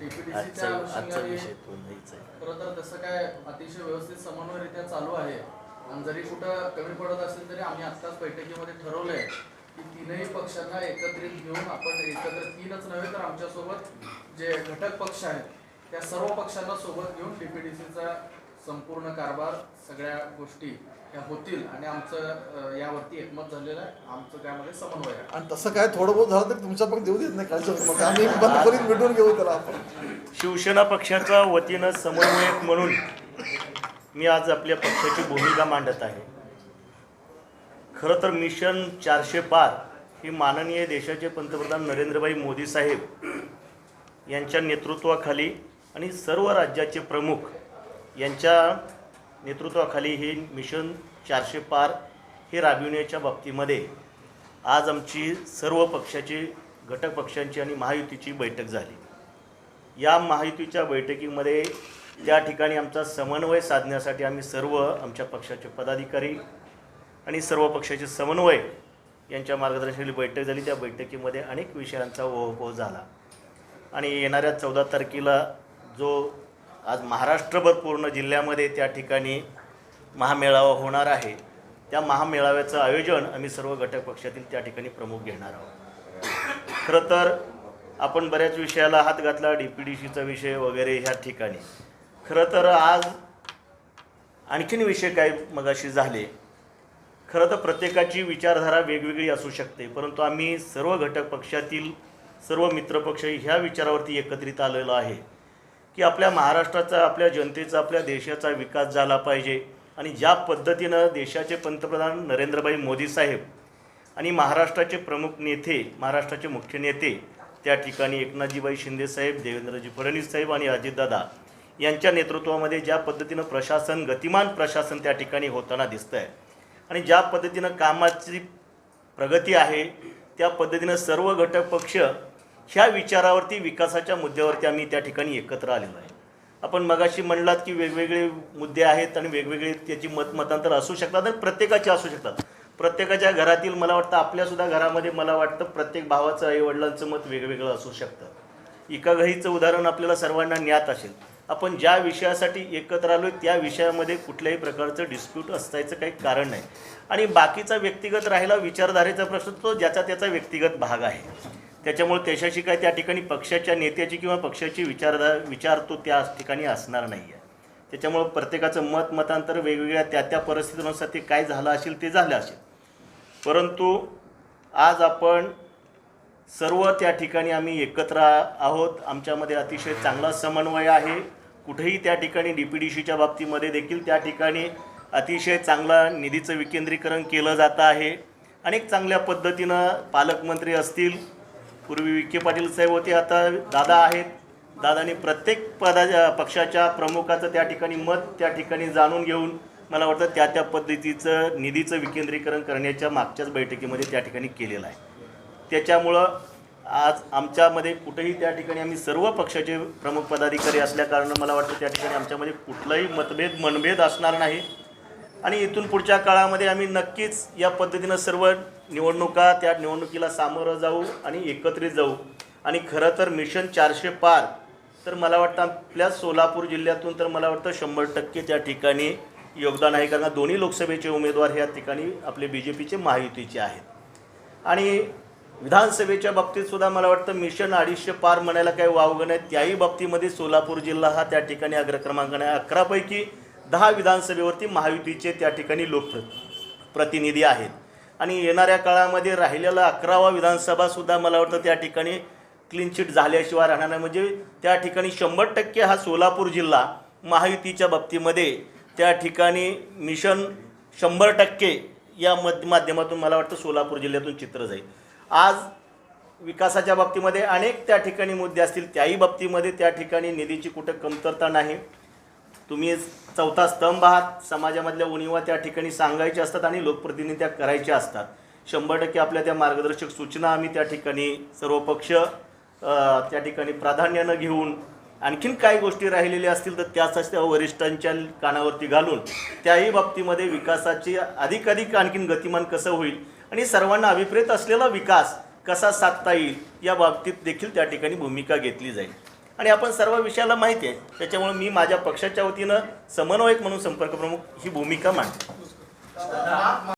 आजचा आजचा अनुषंगाने विषय तो नाहीच आहे. खरं तर तसं काय अतिशय व्यवस्थित समन्वयरित्या चालू आहे. आणि जरी कुठं कमी पडत असेल तरी आम्ही आत्ताच बैठकीमध्ये ठरवलंय की तीनही पक्षांना एकत्रित घेऊन आपण एकत्र तीनच नव्हे तर आमच्यासोबत जे घटक पक्ष आहेत त्या सर्व पक्षांना सोबत घेऊन डीपीडीसीचा संपूर्ण कारभार सगळ्या गोष्टी ह्या होतील आणि आमचं यावरती एकमत झालेलं आहे. आमचं त्यामध्ये समन्वय आहे. आणि तसं काय थोडं बहुत झालं तर तुमच्या पण देऊ देत नाही काळजी आम्ही बंद करून भेटून घेऊ त्याला आपण. शिवसेना पक्षाच्या वतीनं समन्वयक म्हणून मी आज आपल्या पक्षाची भूमिका मांडत आहे. खरं तर मिशन चारशे पार ही माननीय देशाचे पंतप्रधान नरेंद्रभाई मोदी साहेब यांच्या नेतृत्वाखाली आणि सर्व राज्याचे प्रमुख यांच्या नेतृत्वाखाली हे मिशन चारशे पार हे राबविण्याच्या बाबतीमध्ये आज आमची सर्व पक्षाची घटक पक्षांची आणि महायुतीची बैठक झाली. या महायुतीच्या बैठकीमध्ये त्या ठिकाणी आमचा समन्वय साधण्यासाठी आम्ही सर्व आमच्या पक्षाचे पदाधिकारी आणि सर्व पक्षाचे समन्वय यांच्या मार्गदर्शनाची बैठक झाली. त्या बैठकीमध्ये अनेक विषयांचा ओहोपोह झाला. आणि येणाऱ्या चौदा तारखेला जो आज महाराष्ट्रभर पूर्ण जिल्ह्यामध्ये त्या ठिकाणी महामेळावा होणार आहे. त्या महामेळाव्याचं आयोजन आम्ही सर्व घटक पक्षातील त्या ठिकाणी प्रमुख घेणार आहोत. खरं तर आपण बऱ्याच विषयाला हात घातला डी पी डी सीचा विषय वगैरे ह्या ठिकाणी. खरं तर आज आणखीन विषय काय मगाशी झाले? खरं तर प्रत्येकाची विचारधारा वेगवेगळी असू शकते परंतु आम्ही सर्व घटक पक्षातील सर्व मित्रपक्ष ह्या विचारावरती एकत्रित आलेलो आहे. की आपल्या महाराष्ट्राचा आपल्या जनतेचा आपल्या देशाचा विकास झाला पाहिजे. आणि ज्या पद्धतीनं देशाचे पंतप्रधान नरेंद्रभाई मोदी साहेब आणि महाराष्ट्राचे प्रमुख नेते महाराष्ट्राचे मुख्य नेते त्या ठिकाणी एकनाथजीबाई शिंदेसाहेब देवेंद्रजी फडणवीस साहेब आणि अजितदादा यांच्या नेतृत्वामध्ये ज्या पद्धतीनं प्रशासन गतिमान प्रशासन त्या ठिकाणी होताना दिसतं आहे आणि ज्या पद्धतीनं कामाची प्रगती आहे त्या पद्धतीनं सर्व घटक पक्ष ह्या विचारावरती विकासाच्या मुद्द्यावरती आम्ही त्या ठिकाणी एकत्र आलेलो आहे. आपण मगाशी म्हणलात की वेगवेगळे मुद्दे आहेत आणि वेगवेगळे त्याची मतमतांतर असू शकतात आणि प्रत्येकाचे असू शकतात. प्रत्येकाच्या घरातील मला वाटतं आपल्यासुद्धा घरामध्ये मला वाटतं प्रत्येक भावाचं आईवडिलांचं मत वेगवेगळं असू शकतं. एका घरीचं उदाहरण आपल्याला सर्वांना ज्ञात असेल. आपण ज्या विषयासाठी एकत्र आलो त्या विषयामध्ये कुठल्याही प्रकारचं डिस्प्यूट असायचं काही कारण नाही. आणि बाकीचा व्यक्तिगत राहिला विचारधारेचा प्रश्न तो ज्याचा त्याचा व्यक्तिगत भाग आहे. त्याच्यामुळे त्याच्याशी काय त्या ठिकाणी पक्षाच्या नेत्याची किंवा पक्षाची विचारधा विचार तो त्या ठिकाणी असणार नाही आहे त्याच्यामुळं प्रत्येकाचं मत मतांतर वेगवेगळ्या त्या त्या परिस्थितीनुसार ते काय झालं असेल ते झालं असेल. परंतु आज आपण सर्व त्या ठिकाणी आम्ही एकत्र आहोत. आमच्यामध्ये अतिशय चांगला समन्वय आहे. कुठेही त्या ठिकाणी डी पी डी सीच्या बाबतीमध्ये देखील त्या ठिकाणी अतिशय चांगला निधीचं विकेंद्रीकरण केलं जातं आहे. अनेक चांगल्या पद्धतीनं पालकमंत्री असतील पूर्वी विखे पाटील साहेब होते आता दादा आहेत. दादाने प्रत्येक पदा पक्षाच्या प्रमुखाचं त्या ठिकाणी मत त्या ठिकाणी जाणून घेऊन मला वाटतं त्या त्या पद्धतीचं निधीचं विकेंद्रीकरण करण्याच्या मागच्याच बैठकीमध्ये त्या ठिकाणी केलेलं आहे. त्याच्यामुळं आज आमच्यामध्ये कुठेही त्या ठिकाणी आम्ही सर्व पक्षाचे प्रमुख पदाधिकारी असल्याकारणानं मला वाटतं त्या ठिकाणी आमच्यामध्ये कुठलाही मतभेद मनभेद असणार नाही. आणि इथून पुढच्या काळामध्ये आम्ही नक्कीच या पद्धतीनं सर्व निवडणुका त्या निवडणुकीला सामोरं जाऊ आणि एकत्रित जाऊ. आणि खरं तर मिशन चारशे पार तर मला वाटतं आपल्या सोलापूर जिल्ह्यातून तर मला वाटतं शंभर टक्के त्या ठिकाणी योगदान आहे. कारण दोन्ही लोकसभेचे उमेदवार ह्या ठिकाणी आपले बी जे पीचे महायुतीचे आहेत. आणि विधानसभेच्या बाबतीतसुद्धा मला वाटतं मिशन अडीचशे पार म्हणायला काही वावगं नाही. त्याही बाबतीमध्ये सोलापूर जिल्हा हा त्या ठिकाणी अग्रक्रमांकाने आहे अकरापैकी दहा विधानसभेवरती महायुतीचे त्या ठिकाणी लोक प्रतिनिधी आहेत. आणि येणाऱ्या काळामध्ये राहिलेला अकरावा विधानसभासुद्धा मला वाटतं त्या ठिकाणी क्लीन चिट झाल्याशिवाय राहणार नाही. म्हणजे त्या ठिकाणी शंभर टक्के हा सोलापूर जिल्हा महायुतीच्या बाबतीमध्ये त्या ठिकाणी मिशन शंभर टक्के या मध माध्यमातून मला वाटतं सोलापूर जिल्ह्यातून चित्र जाईल. आज विकासाच्या बाबतीमध्ये अनेक त्या ठिकाणी मुद्दे असतील त्याही बाबतीमध्ये त्या ठिकाणी निधीची कुठं कमतरता नाही. तुम्ही चौथा स्तंभ आहात. समाजामधल्या उणीवा त्या ठिकाणी सांगायच्या असतात आणि लोकप्रतिनिधी करायच्या असतात. शंभर टक्के आपल्या त्या मार्गदर्शक सूचना आम्ही त्या ठिकाणी सर्व पक्ष त्या ठिकाणी प्राधान्यानं घेऊन आणखीन काही गोष्टी राहिलेल्या असतील तर त्याच त्या वरिष्ठांच्या कानावरती घालून. त्याही बाबतीमध्ये विकासाची अधिकाधिक आणखीन गतिमान कसं होईल आणि सर्वांना अभिप्रेत असलेला विकास कसा साधता येईल या बाबतीत देखील त्या ठिकाणी भूमिका घेतली जाईल. आणि आपण सर्व विषयाला माहिती आहे. त्याच्यामुळे मी माझ्या पक्षाच्या वतीनं समन्वयक म्हणून संपर्क प्रमुख ही भूमिका मांडतो.